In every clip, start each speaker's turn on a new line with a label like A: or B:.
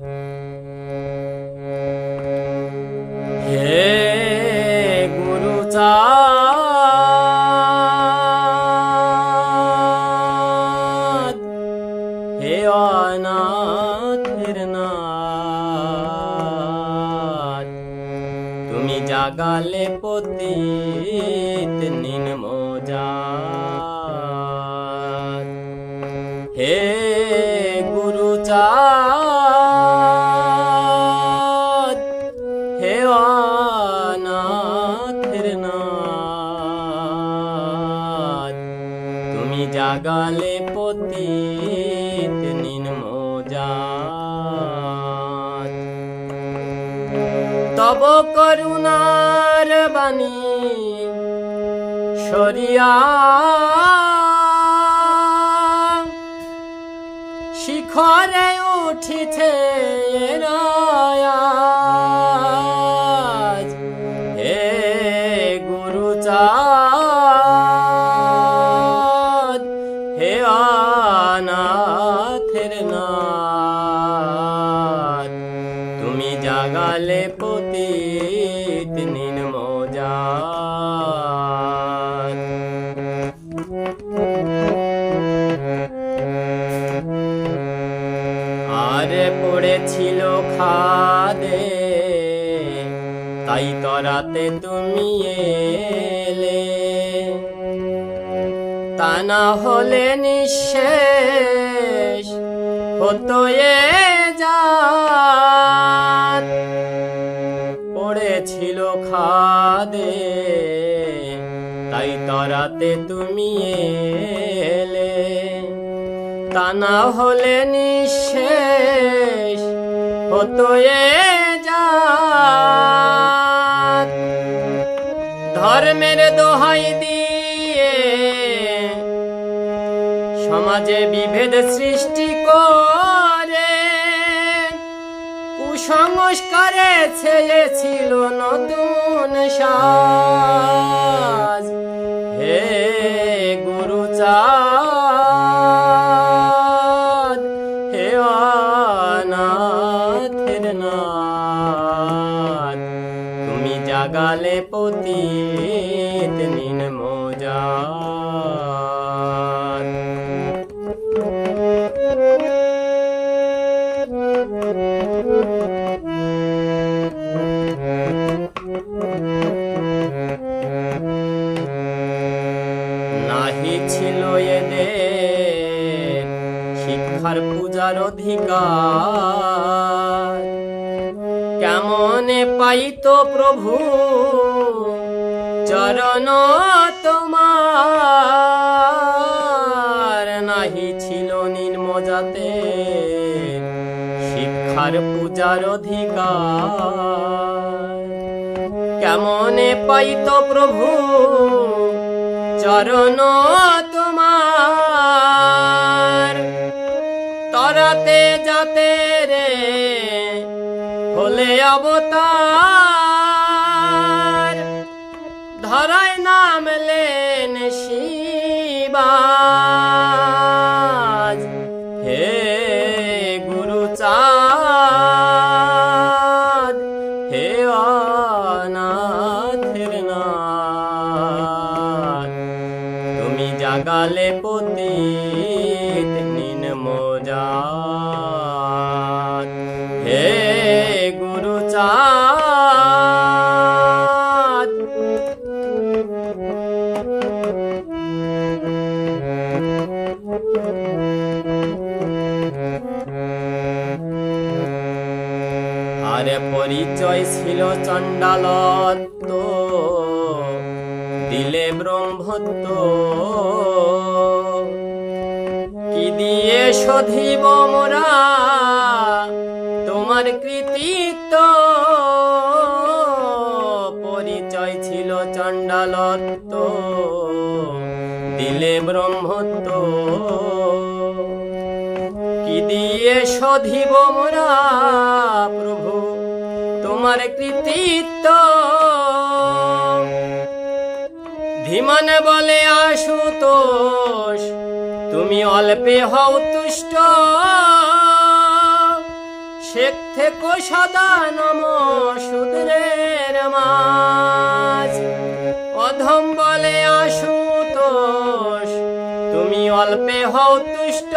A: হে গুরু চাঁদ হে অনাথের নাথ তুমি জাগালে পতিত নিন মোজাত জাগালে পতিত নিন তব করুণার বাণী সরিয়া শিখরে উঠিছে রায়াজ তুমি জাগালে পতিত নিন মোজাত। আরে পড়েছিল খাদে, তাই তরাতে তুমি এলে। তা না হলে নিঃশেষ হতো জাত পড়েছিল খাদে, তাই তরাতে তুমি এলে। তা না হলে নিঃশেষ হতো এ জাত। ধর্মের দোহাই দিয়ে সমাজে বিভেদ সৃষ্টি করে কুসংস্কারে ছেয়েছিল নতুন সাজ। হে গুরু চাঁদ হে অনাথের নাথ তুমি জাগালে পতিত ছিল এদের শিক্ষার পূজার অধিকার। কেমনে পাইতো প্রভু চরণ তোমার? নাহি ছিল নির্মজাতে শিক্ষার পূজার অধিকার। কেমনে পাইত প্রভু চরণ তোমার। তরাতে যাতে রে হলে অবতার। ধরায় নামলেন শিবাজ আরে পরিচয় ছিল চণ্ডালত্ব, দিলে ব্রহ্মত্ব। কি দিয়ে শোধিব মোরা তোমার কৃতিত্ব? পরিচয় ছিল চণ্ডালত্ব। দিলে ব্রহ্মত্ব। কি দিয়ে শোধিব মোরা প্রভু? তোমার কৃতিত্ব। ধীমান বলে আশুতোষ, তুমি অল্পে হও তুষ্ট। সে থেকো সদা নম সুদরের মাঝ। অধম বলে আশুতোষ তুমি অল্পে হও তুষ্ট।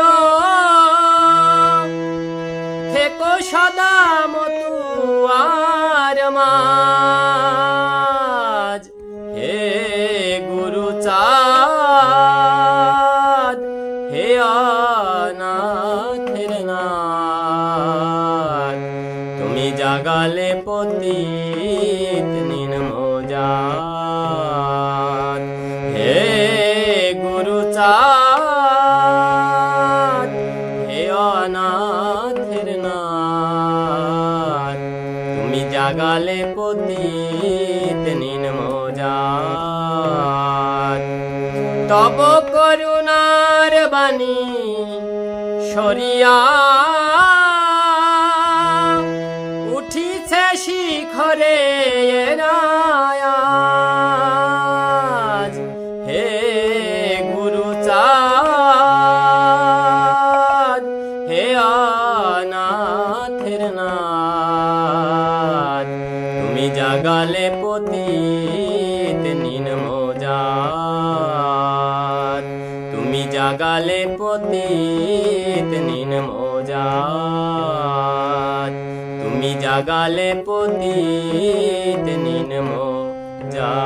A: থেকো সদা মতুয়ার মাঝ। হে গুরু চাঁদ, হে অনাথের নাথ। তুমি জাগালে পতিত তব করুণার বাণী সরিয়া উঠিছে শিখরে হে গুরু চাঁদ, হে অনাথের নাথ, তুমি জাগালে পতিত জাগালে পতিত নিন মোজাত। তুমি জাগালে পতিত নিন মোজাত।